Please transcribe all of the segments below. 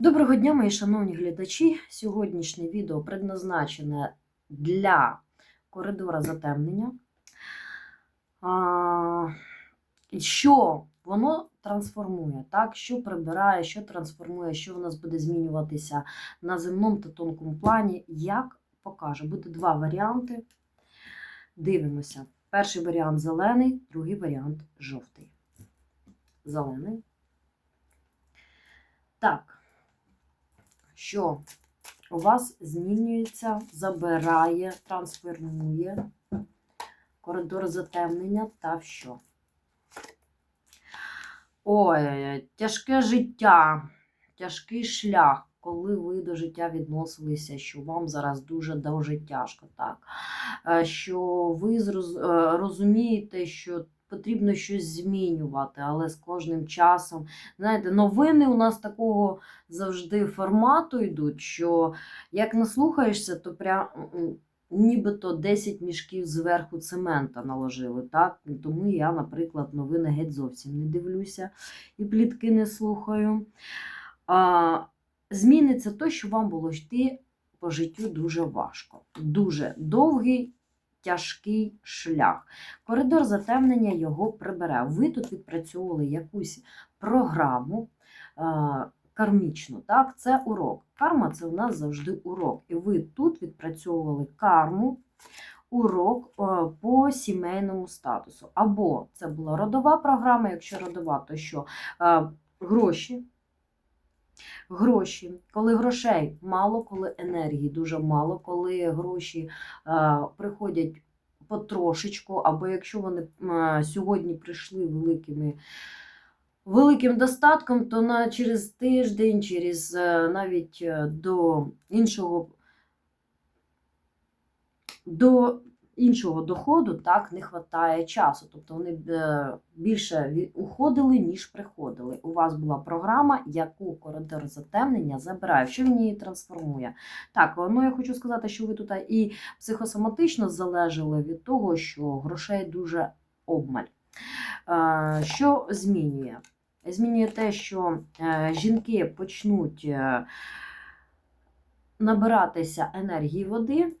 Доброго дня, мої шановні глядачі. Сьогоднішнє відео предназначене для коридора затемнення. Що воно трансформує, так? що прибирає, що трансформує, що в нас буде змінюватися на земному та тонкому плані, як покаже. Буде два варіанти. Дивимося. Перший варіант зелений, другий варіант жовтий. Зелений. Так що у вас змінюється, забирає, трансформує коридор затемнення та що? Ой, тяжке життя, тяжкий шлях, коли ви до життя відносилися, що вам зараз дуже-дуже тяжко, так? Е, Що ви е, розумієте, що потрібно щось змінювати, але з кожним часом, знаєте, новини у нас такого завжди формату йдуть, що як наслухаєшся, то прям нібито 10 мішків зверху цемента наложили. Так? Тому я, наприклад, новини геть зовсім не дивлюся і плітки не слухаю. А, зміниться то, що вам було йти по життю дуже важко. Дуже довгий. Тяжкий шлях. Коридор затемнення його прибере. Ви тут відпрацьовували якусь програму, е, кармічну. Так, це урок. Карма це у нас завжди урок. І ви тут відпрацьовували карму, урок е, по сімейному статусу. Або це була родова програма, якщо родова, то що Е, гроші. Гроші, коли грошей мало, коли енергії дуже мало, коли гроші е, приходять потрошечку, або якщо вони е, сьогодні прийшли великими великим достатком, то на через тиждень, через е, навіть е, до іншого до іншого доходу так не вистачає часу. Тобто вони е, більше уходили, ніж приходили. У вас була програма, яку коридор затемнення забирає. Що він її трансформує? Так, ну я хочу сказати, що ви тут і психосоматично залежали від того, що грошей дуже обмаль. Е, Що змінює? Змінює те, що е, жінки почнуть набиратися енергії води,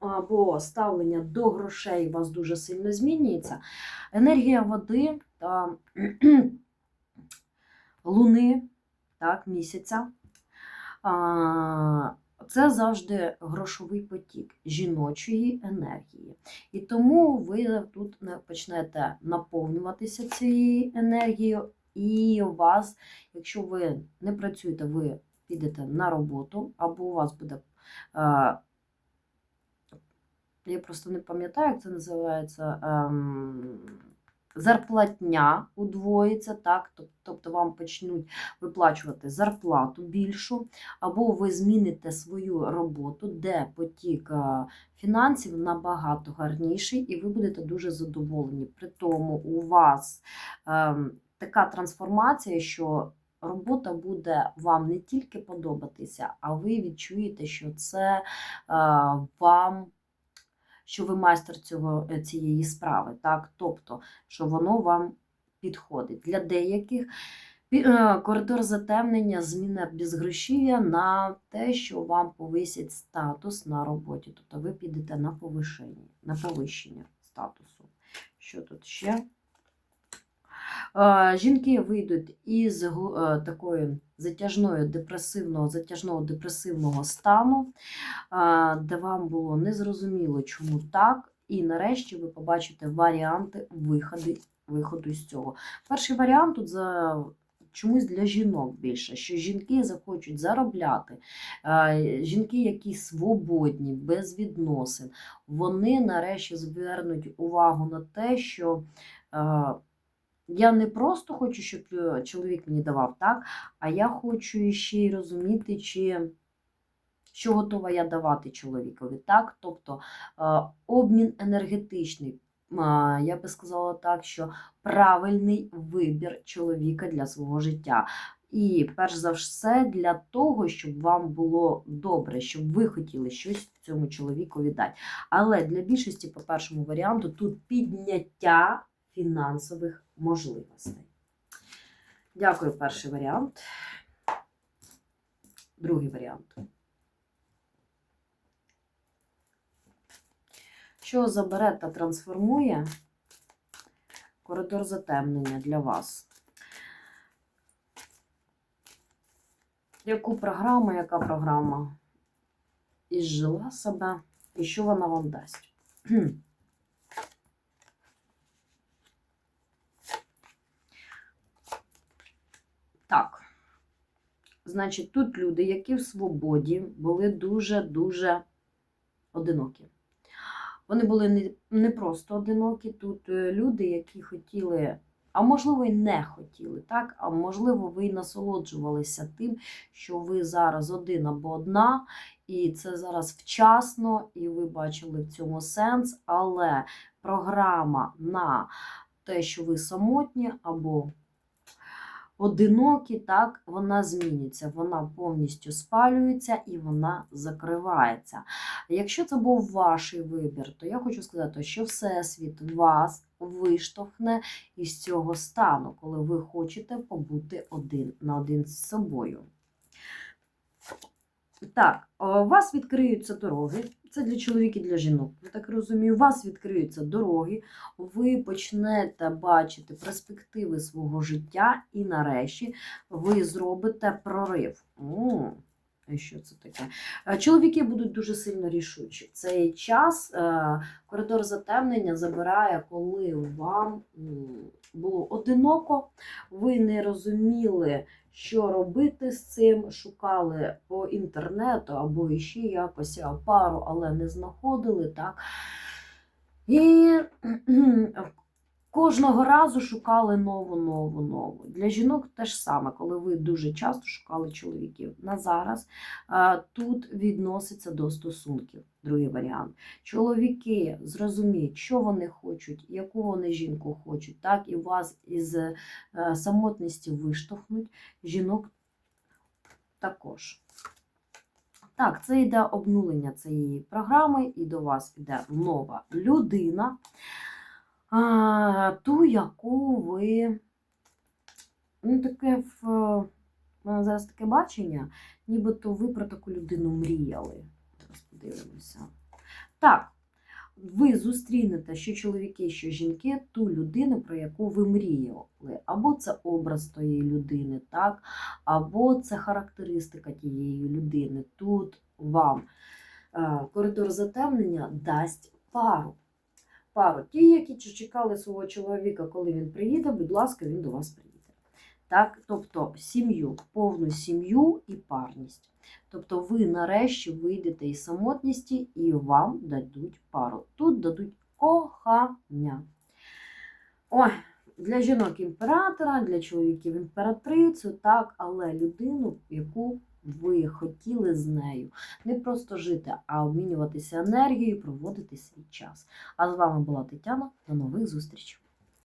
або ставлення до грошей у вас дуже сильно змінюється. Енергія води та луни, так, місяця. Це завжди грошовий потік жіночої енергії. І тому ви тут почнете наповнюватися цією енергією, і у вас, якщо ви не працюєте, ви підете на роботу, або у вас буде. Е, Я просто не пам'ятаю, як це називається. ем, Зарплатня удвоїться, так? Тобто вам почнуть виплачувати зарплату більшу, або ви зміните свою роботу, де потік е, фінансів набагато гарніший, і ви будете дуже задоволені. При тому у вас ем, така трансформація, що робота буде вам не тільки подобатися, а ви відчуєте, що це е, вам. Що ви майстер цього, е, цієї справи, так? Тобто, що воно вам підходить. Для деяких е, коридор затемнення зміна безгрошів'я на те, що вам повисять статус на роботі. Тобто ви підете на повищення, на повищення статусу. Що тут ще? Е, Жінки вийдуть із е, такої затяжної депресивного, затяжного депресивного стану, е, де вам було незрозуміло, чому так. І нарешті ви побачите варіанти виходу, виходу з цього. Перший варіант тут за чомусь для жінок більше, що жінки захочуть заробляти, жінки, які свободні, без відносин, вони нарешті звернуть увагу на те, що. Я не просто хочу, щоб е, чоловік мені давав, так, а я хочу ще й розуміти, чи що готова я давати чоловікові. так, Тобто е, обмін енергетичний. Я би сказала так, що правильний вибір чоловіка для свого життя. І перш за все для того, щоб вам було добре, щоб ви хотіли щось цьому чоловікові дати. Але для більшості, по першому варіанту, тут підняття фінансових можливостей. Дякую, перший варіант. Другий варіант. Що забере та трансформує коридор затемнення для вас? Яку програму, яка програма ізжила себе, і що вона вам дасть? Так. Значить, тут люди, які в свободі, були дуже-дуже одинокі. Вони були не, просто одинокі, тут е, люди, які хотіли, а можливо, і не хотіли, так? А можливо, ви й насолоджувалися тим, що ви зараз один або одна, і це зараз вчасно, і ви бачили в цьому сенс, але програма на те, що ви самотні або одинокі, так, вона зміниться, вона повністю спалюється і вона закривається. Якщо це був ваш вибір, то я хочу сказати, що Всесвіт вас виштовхне із цього стану, коли ви хочете побути один на один з собою. Так, у вас відкриються дороги. Це для чоловіків і для жінок. Я так розумію, у вас відкриються дороги, ви почнете бачити перспективи свого життя, і нарешті ви зробите прорив. І що це таке? Е, Чоловіки будуть дуже сильно рішучі. Цей час е, коридор затемнення забирає, коли вам було одиноко, ви не розуміли, що робити з цим, шукали по інтернету або іще якось а, пару, але не знаходили, так? І кожного разу шукали нову, нову, нову. Для жінок те ж саме, коли ви дуже часто шукали чоловіків. На зараз тут відноситься до стосунків. Другий варіант. Чоловіки зрозуміють, що вони хочуть, яку вони жінку хочуть, так і вас із е, самотності виштовхнуть. Жінок також. Так, це йде обнулення цієї програми, і до вас йде нова людина, а, ту, яку ви. Ну, таке в мене зараз таке бачення, нібито ви про таку людину мріяли. Зараз подивимося. Так, ви зустрінете, що чоловіки, що жінки, ту людину, про яку ви мріяли. Або це образ тієї людини, так? або це характеристика тієї людини. Тут вам е, коридор затемнення дасть пару. Пару. Ті, які чекали свого чоловіка, коли він приїде, будь ласка, він до вас приїде. Так? Тобто сім'ю, повну сім'ю і парність. Тобто ви нарешті вийдете із самотності і вам дадуть пару. Тут дадуть кохання. Ой, для жінок імператора, для чоловіків імператрицю, так, але людину, яку ви хотіли з нею. Не просто жити, а обмінюватися енергією, проводити свій час. А з вами була Тетяна. До нових зустрічей!